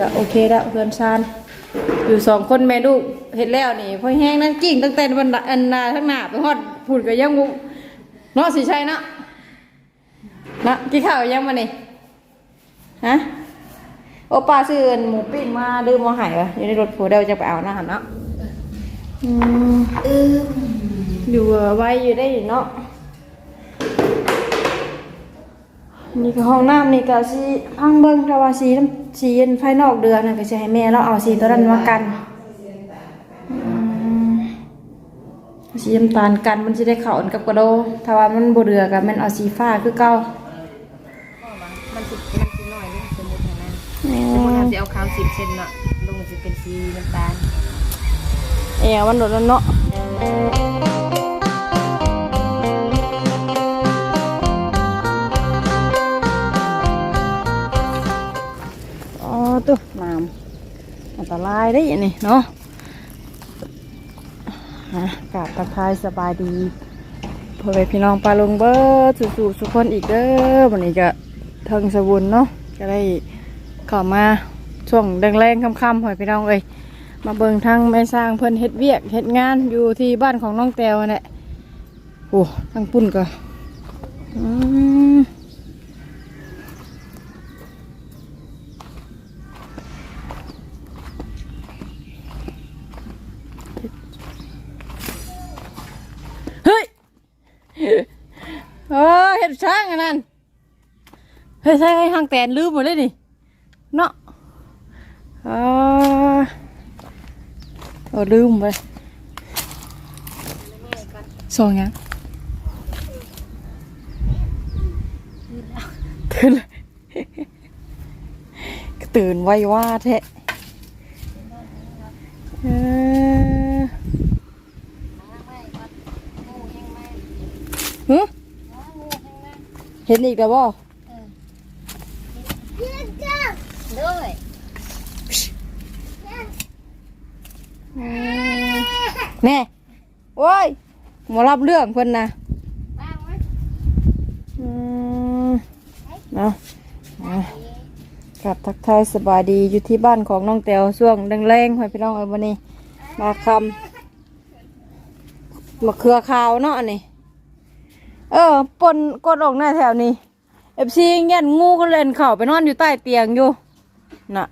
ก็โอเคแล้วเพื่อนชานอยู่สองคนแม่ลูกเห็ดแล้วนี่พอแห้งนั่งกิ่งตั้งแต่วันอันนาทั้งหน้าไปฮอดผุดก็ยังมุเนาะสิใช่เนาะนะกินข้าวยังมานี่ฮะโอป้าซื้อหมูปิ้งมาดื้อมาใหายวะอยู่ในรถผัวเดียวจะไปเอานะหันเนาะอืมอยู่ไว้อยู่ได้อยู่เนาะ นี่ก็ห้องน้ำนี่ก็สีพังเบิ้งถ้าว่าสีน้ำสีเย็นภายนอกเดือนน่ะก็จะให้แม่เราเอาสีตัวนั้นมากันอืมสีน้ำตาลกันมันจะได้เข้ากันกับกระโดถ้าว่ามันบ่เดือกับมันเอาสีฟ้าคือเก่ามันสิมันสิน้อยนี่สมมุติให้มันสมมุติถ้าสิเอาขาว10เซนเนาะลงสิเป็นสีน้ำตาลเอวมันโดดแล้วเนาะ อันตรายได้ยังนี่เนาะฮะกราบทักทายสบายดีพ่อแม่พี่น้องปลาลงเบิร์สู่ๆสุกคนอีกเด้อวันนี้ก็เทิงสบุนเนาะก็ได้ข้ามาช่วงแรงๆค่ำๆพ่อแม่พี่น้องเอ้ยมาเบิ่งทางแม่สร้างเพิ่นเฮ็ดเวียกเฮ็ดงานอยู่ที่บ้านของน้องแตวนั่นแหละโอ้ทางปุ่นก็อืมเฮ้ย เออเฮ็ดช่างอันนั้นเฮ้ยใช่ทางแตนลืมหมดเลยนี่เนาะอ่าเออลืมไปส่งยังตื่นเลยตื่นไวว่าแท้เออหึ เห็นอีกแล้วบ่ด้วยแน่โอ้ยหมารับเรื่องเพิ่นนะอืมเนาะอะกับทักทายสบายดีอยู่ที่บ้านของน้องแตวช่วงแรงๆให้พี่น้องเอาวันนี้มาคำมาเครือขาวเนาะอันนี่ เออปนกดออกหน้าแถวนี้เอฟซีเงี้ยงูก็เล่นเข่าไปนอนอยู่ใต้เตียงอยู่น่ะ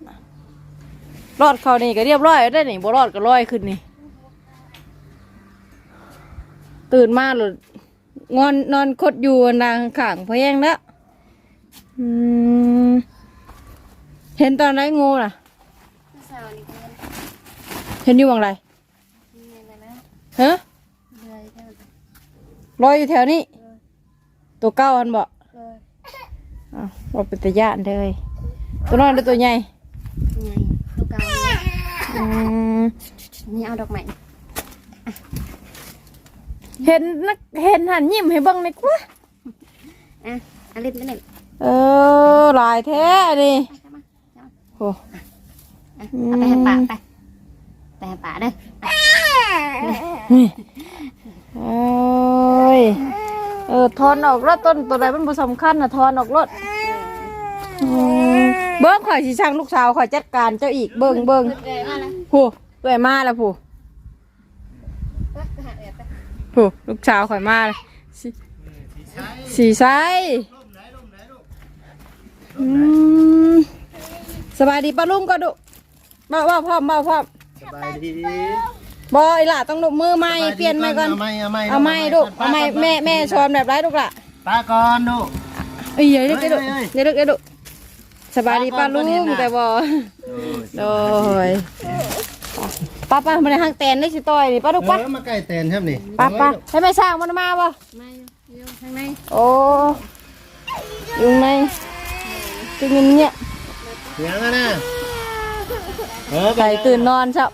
รอดเขานี่ก็เรียบร้อยได้นี่บ่รอดก็ลอยขึ้นนี่ ตื่นมาหลุดงอนนอนคดอยู่นางข่างพะแยงแล้วอืมเห็นตอนไหนงูน่ะ สาวนี่เพิ่นเห็นอยู่วังไรนี่นะนะฮะเลยเท่าลอยอยู่แถวนี้ ตัวเก้าอันบ่เลยอ้าวว่าเป็นตะยานเลย ตัวน้อยหรือตัวใหญ่ไงตัวเก่านี่อืมนี่เอาดอกไม้เห็นนักเห็นหันยิ้มให้เบิ่งในกว่าอะเอาเล่นไปเล่นเออหลายแท้นี่ไปเข้ามาเข้ามาโอ้อะเอาไปให้ป่าไปไปให้ป่าเด้อ นี่โอ้ย เออทอนออกรถต้นตัวใดมันบ่สำคัญนะทอนออกรถอืมเบิ้งข่อยสิช่างลูกสาวข่อยจัดการเจ้าอีกเบิ้งเบิ้งผู้เอ้ยมาแล้วผู้ผู้ลูกสาวข่อยมาแล้วสีสีไซอืมสบายดีป้าลุงก็ดุบ่าวบ่าวพร้อมบ่าวพร้อม สบายดี บ่อีหล่ะต้องดุมือใหม่เปลี่ยนใหม่ก่อนเอาใหม่เอาใหม่เอาใหม่ดุเอาใหม่แม่แม่ชอนแบบไรลูกล่ะตาก่อนดูเอ้ยเดี๋ยวเดี๋ยวเดี๋ยวเฮ้ยเดี๋ยวเดี๋ยวเดี๋ยวสบายดีป้าลุงแต่บ่โดยป้าป้ามาในห้างแตนได้สิต่อยนี่ป้าลูกป้าป้ามาใกล้เตนครับนี่ป้าป้าให้แม่สร้างมันมาบ่มาอยู่อยู่ข้างในโอ้ยุงในจึงเงี้ยยังอะนะเออไก่ตื่นนอนชับ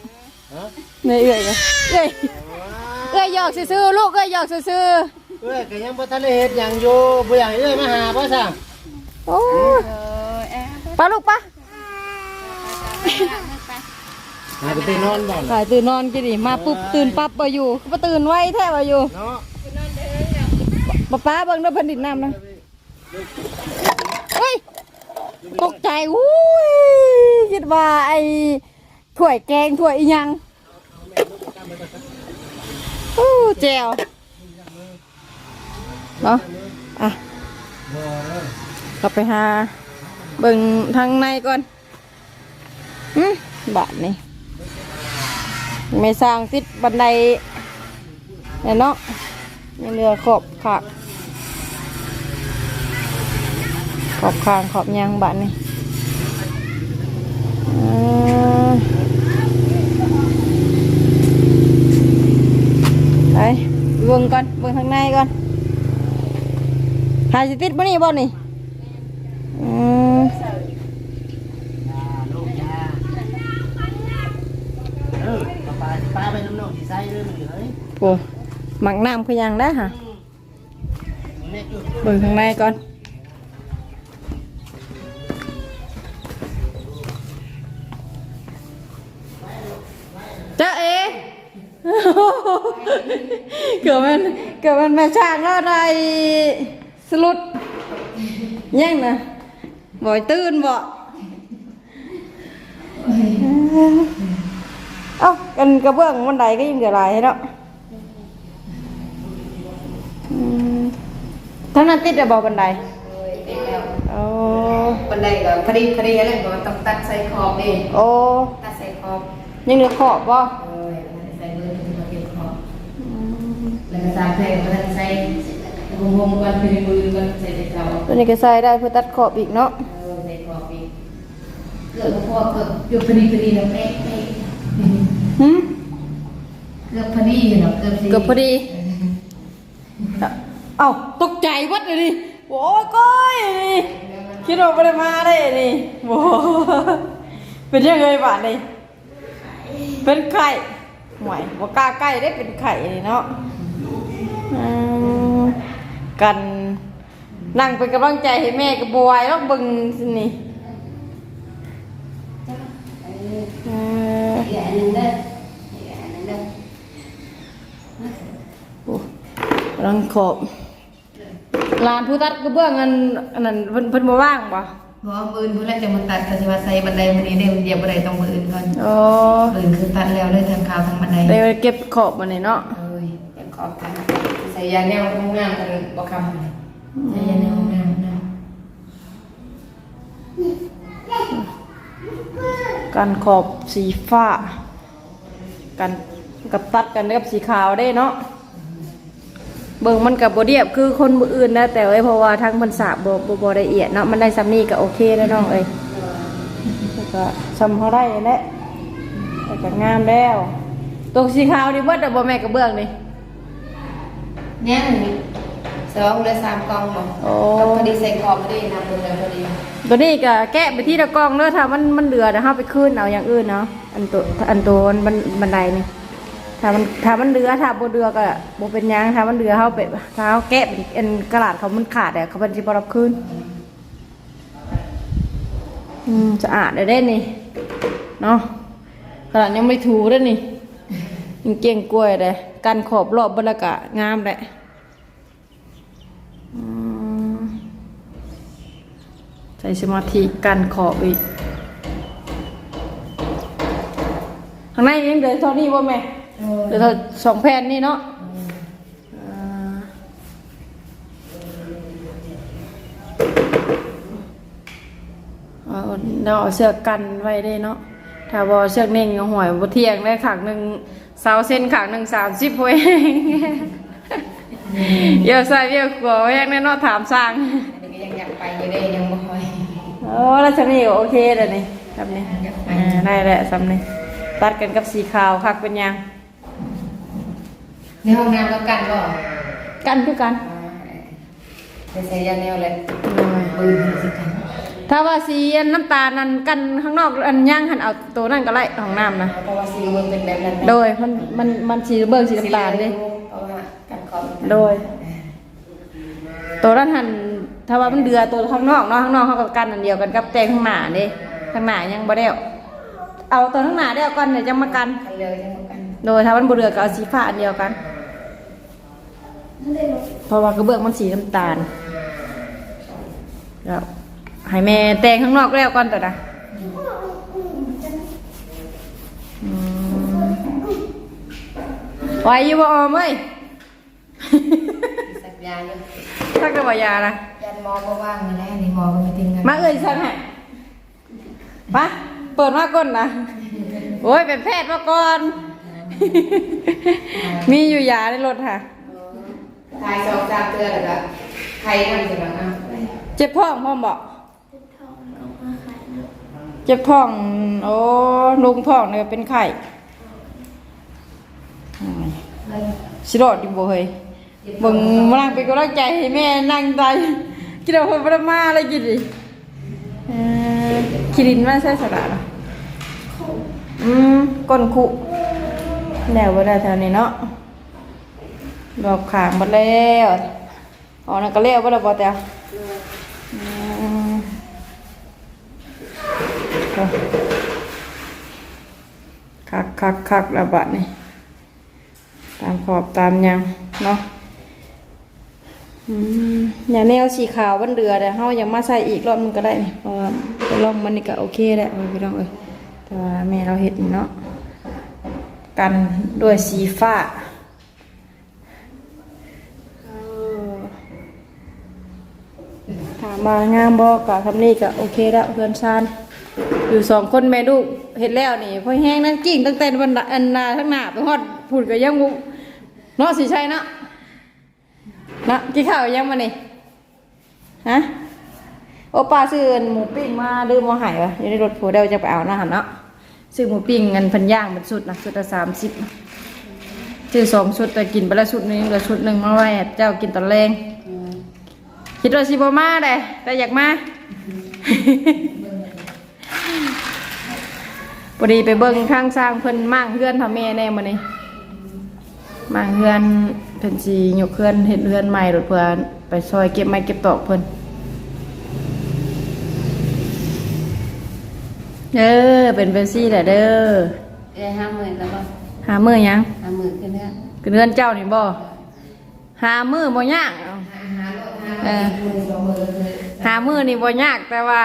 เออ เหนื่อยเอื่อยเลยเอ้ยเอ้ยหยอกซื่อๆลูกเอ้ยหยอกซื่อเอ้ยก็ยังบ่ทันได้เฮ็ดหยังอยู่บ่อยากให้เอ้ยมาหาบ่สั่งๆโอ้ยเออแอบป้าลูกป้าหาไปตื่นนอนบ่อนไก่ตื่นนอนกินดิมาปุ๊บตื่นปั๊บบ่อยู่ก็ตื่นไวแท้บ่อยู่เนาะป้าป้าเบิ่งด้วยเพันดินน้ำนะเฮ้ยตกใจอุ้ยคิดว่าไอ้ถ้วยแกงถ้วยอีหยัง อู้แจวเนาะอะเราไปหาเบิ่งทางในก่อนอืมบาทนี่ไม่สร้างติดบันไดเนี่ยเนาะยังเหลือขอบขากขอบคางขอบยางบาทนี่อ่าไปเบิ่งก่อนเบิ่งทาง ในก่อนหาสิติดบ่นี่บ่นี่อืมยาลูกยาเออปลาปลาไปน้ำนองที่ไส้เลยมันอยู่เฮ้ยโอ้หมักน้ำคือหยังได้อค่ะแม่จุดเบิ่งข้างในก่อน จ้าเอ เกิดมันเกิดมันแม่ช่างแล้วได้สลุดยังนะบ่อยตื่นบ่เอ้ากันกระเบื้องมันใดก็ยังเดือดลายให้เนาะอืมทั้งนั้นติดแต่บ่บันไดติดแล้วโอ้บันไดก็พอดีพอดีอะไรก็ต้องตัดใส่ขอบเองโอ้ตัดใส่ขอบยังเหลือขอบบ่ เออใส่มือถึงมาเก็บขอบ แล้วก็ตามแพงก็ใส่วงวงกันเป็นมือกันใส่ในเขาตัวนี้ก็ใส่ได้เพื่อตัดขอบอีกเนาะเออใส่ขอบอีกเกือบพอเกือบเกือบพอดีพอดีแล้วเป๊ะเป๊ะหึเกือบพอดีเนาะเกือบสิเกือบพอดีเอ้าตกใจวัดเลยดิโอ้ยก้อยนี่คิดว่าไม่ได้มาได้นี่โว้เป็นยังไงบ้านนี่เป็นไข่ห่วยบ่กล้าใกล้ได้เป็นไข่นี่เนาะอืม กันนั่งเป็นกำลังใจให้แม่กับบอยแล้วเบิ่งสินี่เอออีกอันหนึงเด้ออีกอันหนึงเด้อโอ้รังขอบลานผู้ตัดกระเบื้องอันอันนั้นเพิ่นเพิ่นบ่ว่างบ่เพราะว่ามือเพื่อนจะมาตัดก็จะมาใส่บันไดมันนี้ได้มันเหยียบบันไดตรงมืออื่นก่อนโอ้มือคือตัดแล้วเลยทางขาวทางบันไดได้ไปเก็บขอบมานี่เนาะเอ้ยเก็บขอบกัน ใส่ยาแนวห้องน้ำกันบ่คำเลยใส่ยาแนวห้องน้ำนะกันขอบสีฟ้า กันกับตัดกันกับสีขาวได้เนาะเบิ่งมันกับบเรียบคือคนมืออื่นนะแต่ว่าเพราะว่าทางมันสาบบ่บ่บ่ละเอียดเนาะมันได้ซ้ำนี่ก็โอเคแล้วน้องเอ้ยก็ซ้ำเฮาได้แหละแต่ก็งามแล้วตรงสีขาวนี่เบิดแต่บ่แม่กระเบื้องนี่ เนี่ยสองหรือสามกล่องบ่โอ้ ก็พอดีใส่ขอบพอดีนะตัวเดียวพอดีตัวนี้ก็แกะไปที่ตะกร้องเด้อถ้ามันมันเหลือเดี๋ยวเฮาไปคืนเอาอย่างอื่นเนาะอันตัวอันตัวบันบันไดนี่ถ้ามันถ้ามันเหลือถ้าบ่เหลือก็บ่เป็นหยังถ้ามันเหลือเฮาไปถ้าเฮาแกะเป็นอันกระดาษเขามันขาดอะเขาเพิ่นสิบ่รับคืนอืมสะอาดได้เด้นี่เนาะขนาดยังไม่ถูเด้อนี่ยังเก่งกล้วยเด้กันขอบรอบเบ่แล้วก็งามแหละ ใช้สมาธิกันขอบอีกข้างในยังเดินเท่านี้ว่าแม่เดินเท่าสองแผ่นนี่เนาะอ่าเอาเราเอาเสือกกันไว้ได้เนาะ ถ้าบอเสือกเน่งเอาหวยบ่เที่ยงได้ขังหนึ่งเสาเส้นขังหนึ่งสามสิบเว้ยเยอะใส่เยอะกว่าแยกแน่เนอนถามสร้างอันนี้ก็ยังอยากไปอยู่ได้ยังบ่ค่อย โอ้แล้วสำนี่ก็โอเคเลยนี่สำนี่อ่าได้แหละสำนี่ตัดกันกับสีขาวคักเป็นยัง ในห้องน้ำก็กันบ่กันคือกันไปใส่ยาแนวเลยปืนสิกันถ้าว่าสีอันน้ำตาลนั้นกันข้างนอกอันย่างหันเอาตัวนั่นก็ไล่ของน้ำนะเพราะว่าสีมันเป็นแบบนั้นโดยมันมันมันสีเบิ่งสีน้ำตาลเด้เพราะว่ากันขอบโดยตัวนั้นหัน ถ้าว่ามันเดือตัวข้างนอกเนาะข้างนอกเขากับกันอันเดียวกันกับแตงข้างหน้านี่ข้างหน้ายังบ่ได้เอาตัวข้างหน้าได้เอากันเดี๋ยวจะมากัน โดยถ้ามันบ่เดือก็เอาสีฟ้าอันเดียวกันเพราะว่ากระเบื้องมันสีน้ำตาลแล้วให้แม่แตงข้างนอกแล้วก่อนตัวนะไหวอยู่บ่ออมไอ้ ยาอยู่ทักกะบ่ยานะยันหมอก็ว่างมาแล้วนี่หมอก็มีติงกันมาเอ้ยซักให้ปะเปิดมาก่อนนะโอ้ยเป็นแพทย์มาก่อน มีอยู่ยาในรถค่ะทายสองสามเตือนแล้วก็ใครนั่นสิบ้างอะเจ็บท้องพ่อมบอกเจ็บท้องโอ้ลุงท้องเนี่ยเป็นไข่อืมสิรอดดิบ่เฮ้ยเบิ่งมานั่งเป็นกำลังใจให้แม่นั่งตายกินเอาคนประมาอะไรกินดิคิรินมาใส่สลัดเหรออืมก้นคุแนวบ่ได้แถวนี้เนาะดอกขางหมดแล้วอ๋อนั่นก็แล้วบ่ได้บ่แต่คักคักคักระบาดนี่ตามขอบตามยังเนาะ อย่างแนวสีขาวบนเรือแต่เฮายังมาใส่อีกรอบนึงก็ได้นี่เพราะว่าไปลองมันนี่ก็โอเคแหละพี่น้องเอ้ยแต่ว่าแม่เราเห็ดนี่เนาะกันด้วยสีฟ้าถามมางามบอกกะทำนี่ก็โอเคแล้วเพื่อนชานอยู่สองคนแม่ลูกเห็ดแล้วนี่พอแห้งนั่นกิ่งตั้งแต่วันอันนาทั้งหน้าไปฮอดผุดก็ยังงุเนาะสิใช่เนาะ นะกินข้าวยังมานี่ฮะโอป้าซื้อหมูปิ้งมาดื้อมาหายวะอยู่ในรถผัวเดียวจะไปเอานะหันเนาะซื้อหมูปิ้งเงินพันย่างเป็นสุดนะสุดละสามสิบซื้อสองชุดแต่กินไปละชุดนึงเหลือชุดหนึ่งมาไว้เจ้ากินตอนแรงคิดว่าสิบมาเลยแต่อยากมาพอดีไปเบิ่งข้างสร้างเพิ่นมั่งเพื่อนทำแม่แน่มานี่มั่างเพื่อน พิ่นสียกเพื่อนเห็ดเพื่อนใหม่รถเพื่อนไปซอยเก็บไม้เก็บตอกเพิ่นเออเป็นเบซี่แหละเด้อเอ้ห้าหมื่นแล้วก็หามือยังห้าหมื่นขึ้นเนี่ยคือเรือนเจ้านี่บ่หามือบ่ยากหาหาโลดหาหมื่นสองหมื่นเลยหามือนี่บ่ยากแต่ว่า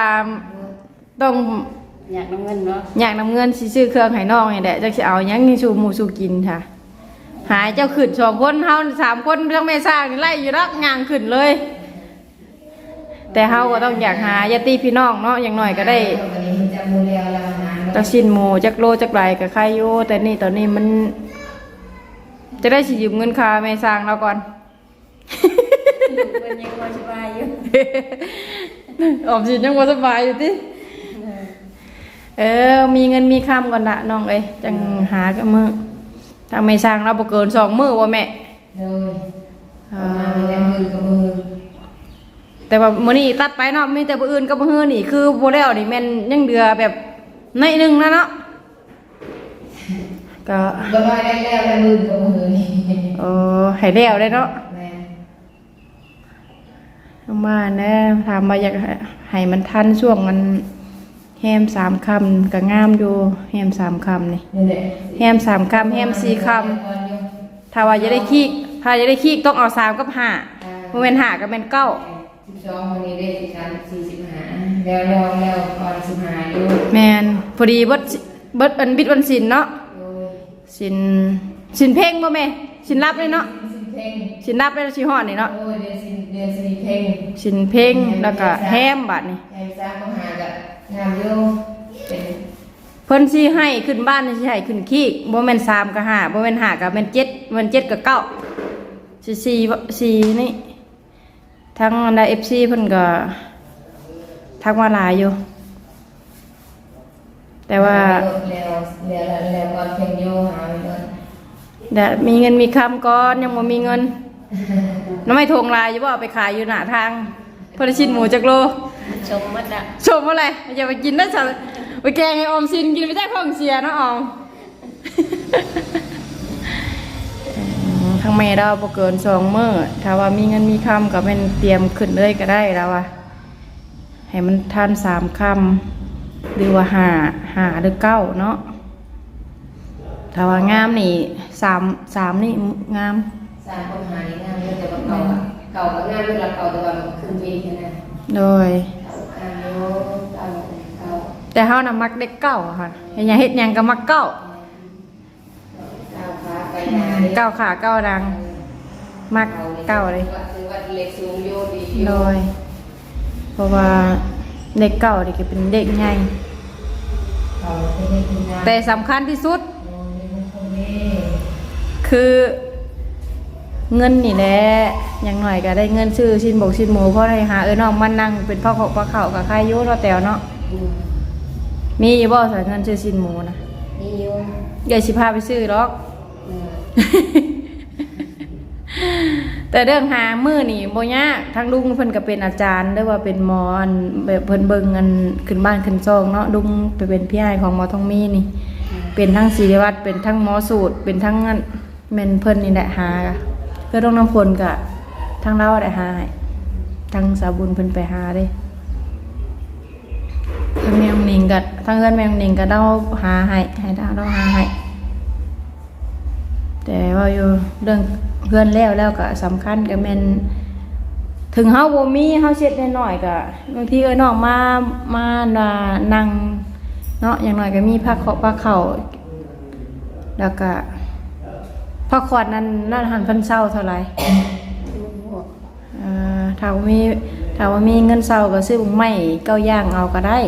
ต้องอยากน้ำเงินเนาะอยากนำเงินสิซื้อเครื่องให้น้องนี่แหละจักสิเอาหยังนี่สู่หมู่สู่กินค่ะ หายเจ้าขึ้นสองคนเฮาสามคนทั้งแม่สร้างนี่ไล่อยู่รักงานขึ้นเลย แต่เฮาก็ต้องอยากหาญาติพี่น้องเนาะอย่างหน้อยก็ได้วันนี้มันจะมูเรียวแล้วนานจักชิ้นหมูจักโลจักไรก็ใครอยู่แต่นี่ตอนนี้มัน จะได้สิยืมเงินค่าแม่สร้างเราก่อนมันยังพอสบายอยู่ออมสินยังบ่สบายอยู่ติเออ มีเงินมีคำก่อนละน้องเอ้ยจังหากันมื้อ ทางไม่สร้างเราบ่เกินสองมื้อว่าแม่เลยประมาณนี้มือกับมือแต่ว่ามื้อนี้ตัดไปเนาะมีแต่บ่อื่นกับบ่ฮือนี่คือบ่แล้วนี่แม่นยังเดือแบบในอยหนึงนะเนาะก็ก็มาได้แล้วแล้วมือกับมือนี่เออให้แล้วได้เนาะ แม่เอามาแน่ถามมาอยากให้มันทันช่วงมัน แฮมสามคำก็งามอยู่แฮมสามคำนี่นี่แหละแฮมสามคำแฮมสี่คำถ้าว่าจะได้ขี้ถ้าจะได้ขี้ต้องเอาสามกับห้าโมเมนห้ากับเป็นเก้าสิบสองวันนี้ได้สิบสามสี่สิบห้าแล้วแล้วแล้วก่อนสิบห้าอยู่แมนพอดีเบิดสิเบิดอันบิดวันสินเนาะโดยสินสินเพ่งบ่แม่สินรับเลยเนาะสิบเพ่งสินรับเลยสิฮอดนี่เนาะโอ้ยเดือนสิเดือนสิเพ่งสินเพ่ง แล้วก็แฮมบัดนี่แฮมซ่าก็หากับ งามอยู่เป็นเพิ่นสิให้ขึ้นบ้านนี่สิให้ขึ้นขี้บ่แม่นสามกับห้าบ่แม่นห้ากับแม่นเจ็ดแม่นเจ็ดกับเก้าสิสี่บ่สี่นี่ทั้งอันใด FC เพิ่นก็ทักมาหลายอยู่ แต่ว่าแล้วแล้วแล้วก่อนเพ่งอยู่หาไปก่อนเดี๋ยวมีเงินมีคำก่อนยังบ่มีเงิน น้ำไม่ทงลายอยู่บ่เอาไปขายอยู่หน้าทางเพอได้ชิ้นหมูจักโลชมมัดอะชมอะไรอย่าไปกินนะฉันไปแกงให้ออมสินกินไม่ได้ของเสียนะออมทางแม่เราบ่เกินสองมื้อถ้าว่ามีเงินมีคำก็เป็นเตรียมขึ้นเลยก็ได้แล้วว่าให้มันทานสามคำหรือว่าห้าห้าหรือเก้าเนาะถ้าว่างามนี่สามสามนี่งามสร้างคนหานี่งามอยู่แต่ว่าเก่าอะ เก่าก็งามอยู่ละเก่าแต่ว่ามันขึ้นปีแค่นั้นโดยเก่างามอยู่เก่าเก่าแต่เฮาน่ะมักเด็กเก้าค่ะเฮ็ดหยังเฮ็ดหยังก็มักเก้าเก่าขาไปนาเก้าขาเก้าดัง มักเก้าเลยถือว่าเล็กสูงโยดีโดย เพราะว่าเด็กเก่าเด็กก็เป็นเด็กใหญ่เขาไม่ได้ทำงานแต่สำคัญที่สุด คือ เงินนี่แหละอย่างหน่อยก็ได้เงินซื้อชิ้นบกชิ้นหมูเพราะได้หาเออน้องมันนั่งเป็นพ่อของพ่อเข่ากับใครอยุ่เราะแต่วเนาะมีอยู่บ่ใส่เงินซื้อชิ้นหมูนะนี่โยอย่าชิพาไปซื้อหรอกอืมแต่เรื่องหามือนี่บ่ยากทั้งลุงเพิ่นก็เป็นอาจารย์หรือว่าเป็นหมออันแบบเพิ่นเบิ่งอันขึ้นบ้านขึ้นซองเนาะลุงไปเป็นพี่ใหญ่ของหมอทองมีนี่ เป็นทั้งศิริวัตรเป็นทั้งหมอสูตร เป็นทั้งอันแม่นเพิ่นนี่แหละหา เพื่อต้องน้ำพลก็ทั้งเราได้หาให้ทั้งสาบุญเพิ่นไปหาเด้ทั้งแมวนิงก็ทั้งเอื้อนแมวนิงก็เดาหาให้ให้ดาวเราหาให้แต่ว่าอยู่เรื่องเพื่อนแล้วแล้วก็สำคัญก็แม่นถึงเฮาบ่มีเฮาเช็ดน้อยๆก็บางทีเอ้ยน้องมามาน่ะนั่งเนาะอย่างน้อยก็มีผ้าเคาะผ้าเข่าแล้วก็ ผ้าขวดนั้นนั่นหันเพิ่นเศร้าเท่าไหร่เอ่อถ้าว่ามีถ้าว่ามีเงินเศร้าก็ซื้อบุงไม้เก้าย่างเอาก็ได้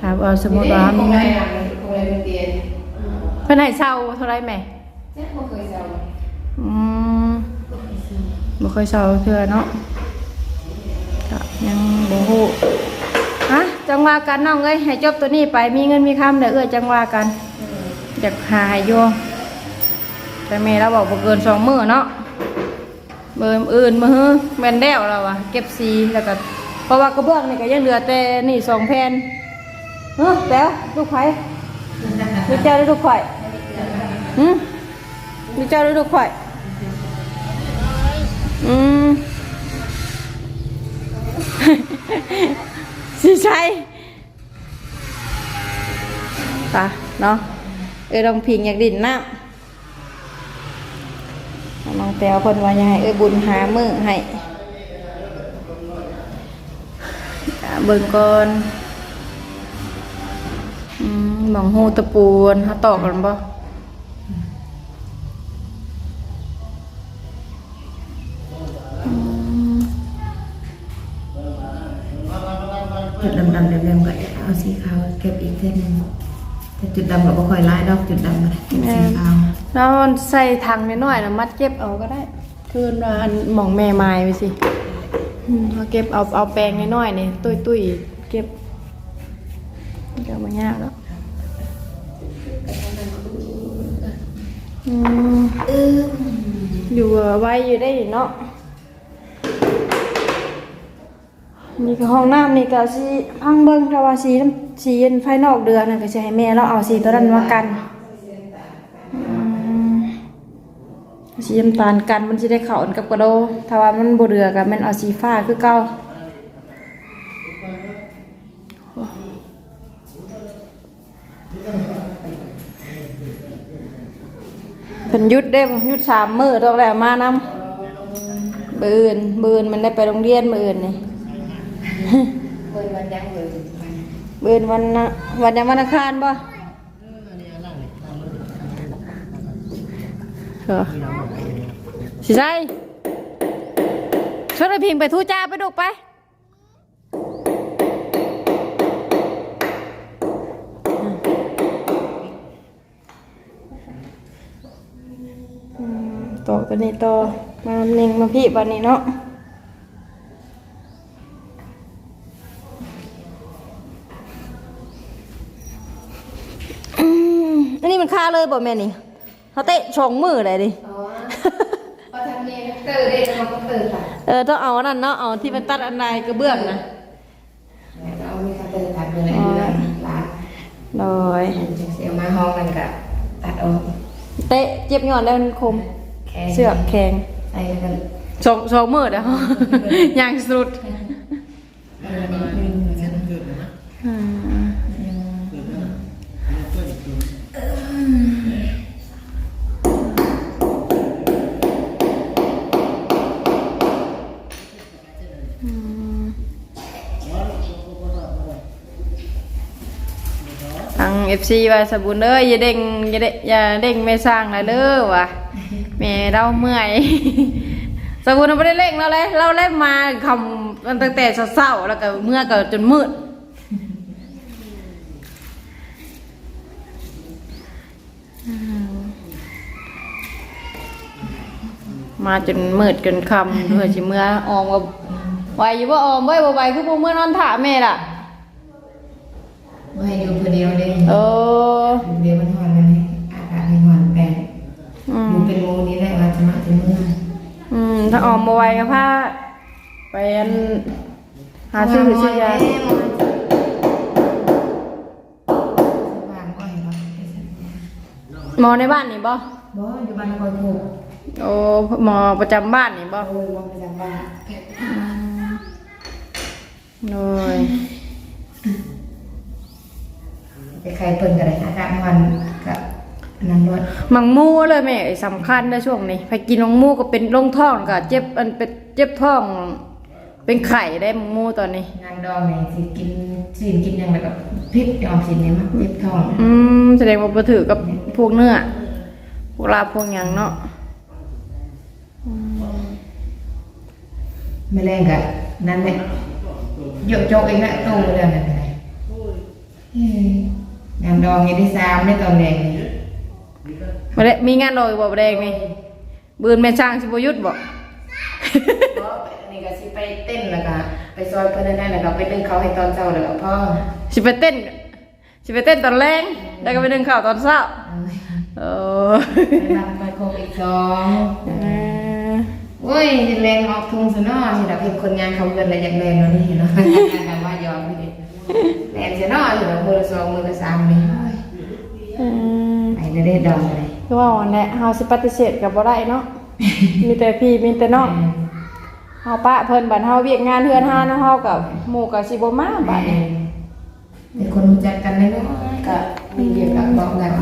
ถ้าว่าสมมุติว่ามีคงเงิไม่นอยากเลยคงเลยเป็นเตียนเพิ่นให้เศร้าเท่าไหร่แม่แจ๊คบ่เคยเศร้าอืมบ่เคยเศร้าเทื่อเนาะก็ยังบ่ฮู้ฮะจังว่ากันน้องเอ้ยให้จบตัวนี้ไปมีเงินมีคำเด้อเอ้ยจังว่ากันอยากหาให้อยู่ แต่แม่เราบอกบ่เกินสองมือเนาะเบิ่มอื่นมื้อแม่นแล้วเราอะเก็บสีแล้วก็เพราะว่ากระเบื้องนี่ก็ยังเหลือแต่นี่สองแผ่นเฮ้อแต้วลูกไผลูกเจ้าหรือลูกข่ฮึดูเจ้าดูดูข่อยอืมสิใช่ปะเนาะเอ้ยลองพิงอยากดินน้ำน้อง แต้วคนว่ายังไงเอ้ยบุญหามือให้เบิ่งก่อนอืมหมองหูตะปูนเขาตอกกันบ่จุดดำๆเดิมๆก็เอาสีขาวเก็บอีกเส้นหนึงแต่จุดดำก็บ่ค่อยร้ายดอกจุดดำก็ได้สีขาว แล้วมันใส่ถังน้อยๆแล้วมัดเก็บเอาก็ได้ คืนว่าอันหมองแม่ไม้ไปสิมเอาเก็บเอาเอาแปรงน้อยๆนี่ตุ้ยเก็บก็บ่ยากแล้วอืมอยู่ไว้อยู่ได้เนาะนี่ก็ห้องน้ำนี่ก็สิพังเบิ่งถ้าว่าสีน้ำสีอันภายนอกเดือนน่ะก็สิให้แม่เราเอาสีตัวนั้นมากัน สีน้ำตาลกันมันจะได้เข้ากันกับกระโดถ้าว่ามันบเรือกับมันเอาสีฟ้าคือเก่าเป็นหยุดได้บ่หยุดสามมื้อต้องแล้วมานำบืนบืนมันได้ไปโรงเรียนมื้ออื่นนี่เพิ่นวันยังเลยบืนวันน่ะวันยังวันอังคารบ่เหรอ สิใช่ชวนไอ้พิงไปทูจ้าไปดุกไปอืมต่อกันนี่ต่อมาเน่งมาพี่บันนี้เนาะอือันนี้มันค่าเลยบ่แม่นี่ เขาเตะชองมือเลยดิอ๋อพอทำเนี่ยเตอร์ได้เราก็เตอร์ค่ะเออต้องเอาอันนั้นเนาะเอาที่มันตัดอันใดกระเบื้องนะเรามีคัตเตอร์ตัดเลยอยู่แล้วร้านโดยเสียมาห้องกันกับตัดออกเตะเจ็บหย่อนแล้วมันคมแค่เสือกแข็งใส่กันชองชองมือเด้ออย่างสุด มันนิดนึงเหมือนกัน อืมทาง FC ว่าสบุญเอ้ยอย่าเด้งอย่าเด้งอย่าเด้งแม่สร้างนะเด้อว่ะแม่เราเมื่อย สบุญเราไม่ได้เร่งเราเลยเราเล่นมาคำตั้งแต่เศร้าๆแล้วก็เมื่อก็จนมืดมาจนมืดจนค่ำเพื่อสิเมื่อออมก็ไหวอยู่ว่าออมไว้บ่ไหวคือพวกเมื่อนอนถาแม่ล่ะไม่อยู่ คนเดียวเด้เอออยู่เดียวมันหอนมันอากาศให้หอนแปลงอือมยู่เป็นโมนี้แหละว่าจะมาถึงเมื่ออืมถ้าออมบ่ไหวก็พาไปอันหาซื้อซื้อยาบ้านก็เห็นว่าหมอในบ้านนี่บ่บ่อยู่บ้านคอยผูกโอ้หมอประจำบ้านนี่บ่โอ้ยบ่ประจำบ้านโดยไป ใครเปิ้นก็ได้อากาศมันกับนั่นด้วยมังมูเลยแม่สำคัญในช่วงนี้ไปกินมังมูก็เป็นลงท้องก็เจ็บอันเป็นเจ็บท้อง เป็นไข่ได้มังมูตอนนี้งานดองนี่สิกินสิกินหยังแล้วก็พิษยอมสินนี่มันเจ็บท้องอืมแสดงว่าบ่ถือกับพวกเนื้อพวกลาบพวกหยังเนาะแมลงก็นั่นแหละเยอะโจกเองนะโตแล้วนั่นแหละเอ้ย งานดองยังได้สามในตอนแรกนี่มาได้มีงานรออยู่บ่บ่แดงนี่บืนแม่ช่างสิบ่หยุดบ่ก็นี่ก็สิไปเต้นแล้วก็ไปซอยเพิ่นนั่นแล้วก็ไปดึงเขาให้ตอนเช้าแล้วก็พ่อสิไปเต้นสิไปเต้นตอนแรงแล้วก็ไปดึงข้าวตอนเช้าเออไปรับไปโควิดสองเออโอ้ยแรงออกทุงซะเนาะสิดอกเห็นคนงานเขาเงินอะไรอย่างแรงเนาะนี่เนาะแต่ว่ายอมไปดิ แรงซะเนาะสิดอกมือละสองมือละสามนี่เออไปได้ได้ดองเลยคือว่าวันนี้เฮาสิปฏิเสธกับบ่ได้เนาะ มีแต่พี่มีแต่น้องเฮาปะเพิ่นบัดเฮาเวียกงานเฮือนหาเนาะเฮากับหมู่กับสิบ่มาบัดนี้เป็นคนรู้จักกันได้เนาะก็มีเรียกกับบอกกัน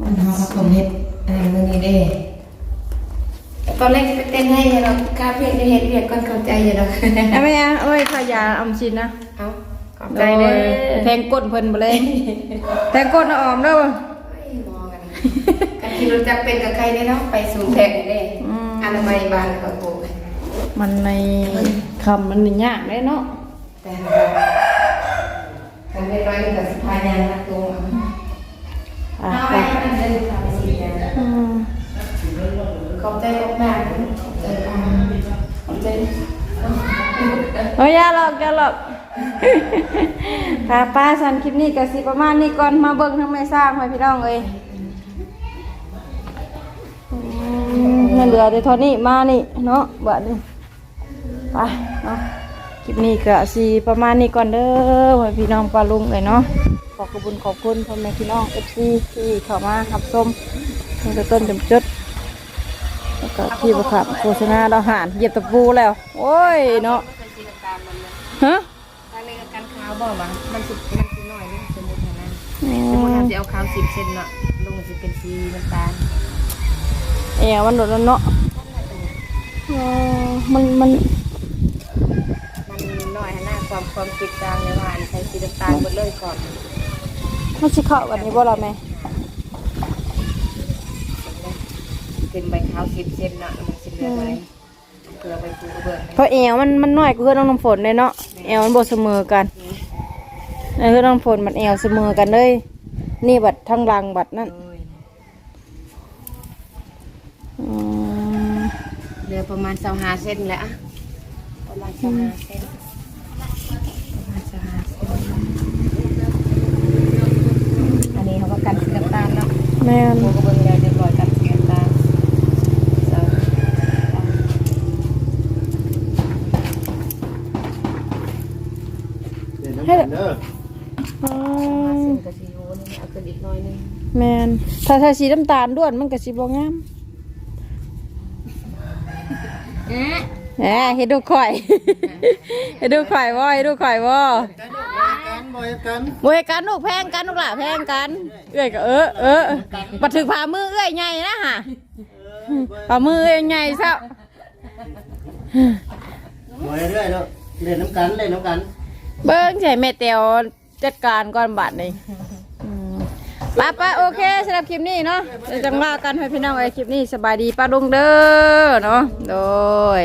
มันเฮาก็เฮ็ดอะไรมื้อนี้เด้ ตอนแรกจะไปเต้นให้อย่าดอกคาเฟ่ได้เฮ็ดเรียกก่อนเข้าใจอย่าดอกเอาแม่เอาไว้ขายาอำชินนะเอาขอบใจเด้อแทงก้นเพิ่นบ่เลยแทงก้นเอาออมเด้อมองกันกันที่รู้จักเป็นกับใครได้เนาะไปสู่แทกได้อืมอนามัยบานกับโบมันในคำมันนี่ยากเด้เนาะแต่เรากันเรียบร้อยกับสภายานมาตรงอะเอาไป ไว้มันเดินทางสีแดง อืม ข อบใจมากๆขอบใจมากขอบใจโอ้ยาหรอกอย่าหรอกป้าป้าสันคลิปนี้ก็สิประมาณนี้ก่อนมาเบิ่งทั้งแม่สร้างให้พี่น้องเอ้ยนั่นเหลือแต่ท่านี้มานี่เนาะบัดนี้ไปเนาะคลิปนี้ก็สิประมาณนี้ก่อนเด้อให้พี่น้องปลาลุงเอ้ยเนาะขอขอบคุณขอบคุณพ่อแม่พี่น้อง FC ที่เข้ามารับชมตั้งแต่ต้นจนจบ แล้วก็ที่ประคับโฆษณาเราหารเหยียบตะปูแล้ว โอ้ยเนาะฮะทางในการขาวบอกว่ามันสุดมันสุดหน่อยนี่สมมตินะสมมติถ้าจะเอาขาวสิบเซนเนาะลงจะเป็นสีน้ำตาลเอวมันโดดแล้วเนาะเออมันมันมันน้อยหน้าความความติดตามในว่าใช้สีน้ำตาลหมดเลยก่อนมันสิเข้ากันนี้บ่ล่ะแม่ เป็นใบขาวสิบเซนเนาะมันสิเหลือไว้เผื่อไปปูกระเบื้องเพราะเอวมันมันน้อยกว่าเพื่อนน้องน้ำฝนเลยเนาะเอวมันบ่เสมอกันในเพื่อนน้องน้ำฝนมันเอวเสมอกันเลย นี่บัดทั้งหลังบัดนั่นอืมเหลือประมาณสองห้าเซนแหละอะประมาณสองห้าเซนประมาณสองห้าเซนอันนี้เขาก็กันสีน้ำตาลเนาะแม่น เดี๋ยวน้ำกันเด้ออ๋อห้าเซนกับสีโยนี่เอาขึ้นอีกหน้อยหนึงแม่นถ้าถ้าสีน้ำตาลด้วนมันก็สิบ่งามแหมเฮ็ดดูข่อย เฮ็ดดูข่อยบ่เฮ็ดดูข่อยบ่กันบ่อยกันมวยกันลูกแพงกันลูกหล่ะแพงกัน เอ้ยก็เออเออบัดถือผ่ามือเอ้ยใหญ่นะฮะผ่ามือเอ้ยใหญ่ซะบ่เรื่อยๆเนาะเล่นน้ำกันเล่นน้ำกัน เบิ้งใช่แม่เตียวจัดการก่อนบัดนี่อืมไป้าป้าโอเคสำหรับคลิปนี้เนาะเดี๋ยวจังว่ากันให้พี่น้องไอ้คลิปนี้สบายดีป้าลุงเด้อเนาะโดย